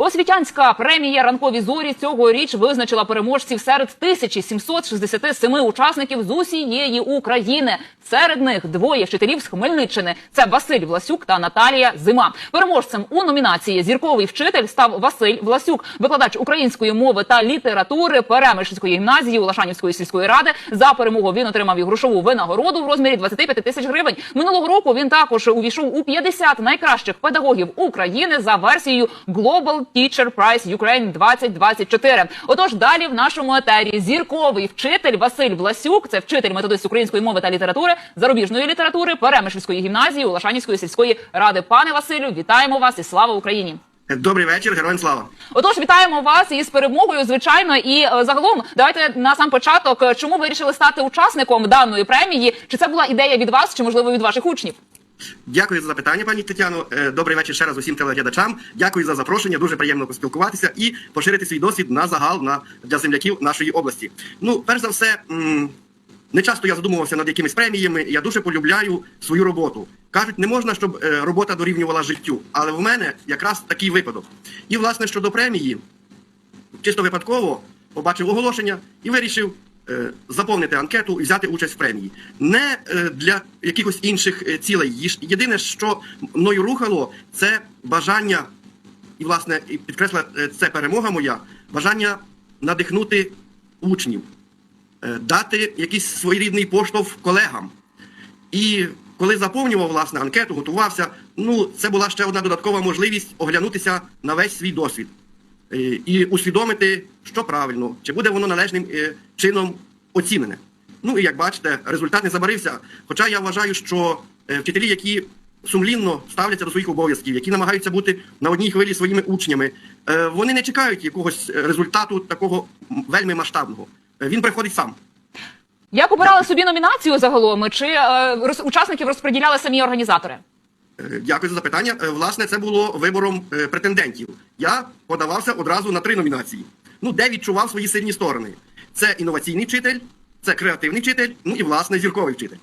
Освітянська премія ранкові зорі цьогоріч визначила переможців серед 1767 учасників з усієї України. Серед них двоє вчителів з Хмельниччини. Це Василь Власюк та Наталія Зима. Переможцем у номінації Зірковий вчитель став Василь Власюк, викладач української мови та літератури Перемишльської гімназії Улашанівської сільської ради. За перемогу він отримав і грошову винагороду в розмірі 25 тисяч гривень. Минулого року він також увійшов у 50 найкращих педагогів України за версією Global Teacher Prize Ukraine 2024. Отож, далі в нашому етері зірковий вчитель Василь Власюк, це вчитель методист української мови та літератури, зарубіжної літератури Перемишльської гімназії Улашанівської сільської ради. Пане Василю, вітаємо вас і слава Україні! Добрий вечір, героям слава. Отож, вітаємо вас із перемогою, звичайно, і е, загалом давайте на сам початок. е, Чому вирішили стати учасником даної премії? Чи це була ідея від вас, чи можливо від ваших учнів? Дякую за запитання, пані Тетяно. Е, Добрий вечір ще раз усім телеглядачам. Дякую за запрошення. Дуже приємно поспілкуватися і поширити свій досвід на загал на для земляків нашої області. Ну, перш за все, не часто я задумувався над якимись преміями. Я дуже полюбляю свою роботу. Кажуть, не можна, щоб е, робота дорівнювала життю. Але в мене якраз такий випадок. І власне щодо премії, чисто випадково побачив оголошення і вирішив заповнити анкету і взяти участь в премії. Не е, для якихось інших е, цілей. Єдине, що мною рухало, це бажання, і власне підкресла е, це перемога моя, бажання надихнути учнів, е, дати якийсь своєрідний поштовх колегам. І коли заповнював власне анкету, готувався, ну це була ще одна додаткова можливість оглянутися на весь свій досвід е, і усвідомити, що правильно, чи буде воно належним е, чином оцінене. Ну і як бачите, результат не забарився. Хоча я вважаю, що е, вчителі, які сумлінно ставляться до своїх обов'язків, які намагаються бути на одній хвилі своїми учнями, е, вони не чекають якогось е, результату такого вельми масштабного. Е, Він приходить сам. Як обирали собі номінацію загалом? Чи е, учасників розподіляли самі організатори? Е, Дякую за запитання. Е, Власне, це було вибором е, претендентів. Я подавався одразу на три номінації. Ну, де відчував свої сильні сторони. Це інноваційний вчитель, це креативний вчитель, ну і власне зірковий вчитель.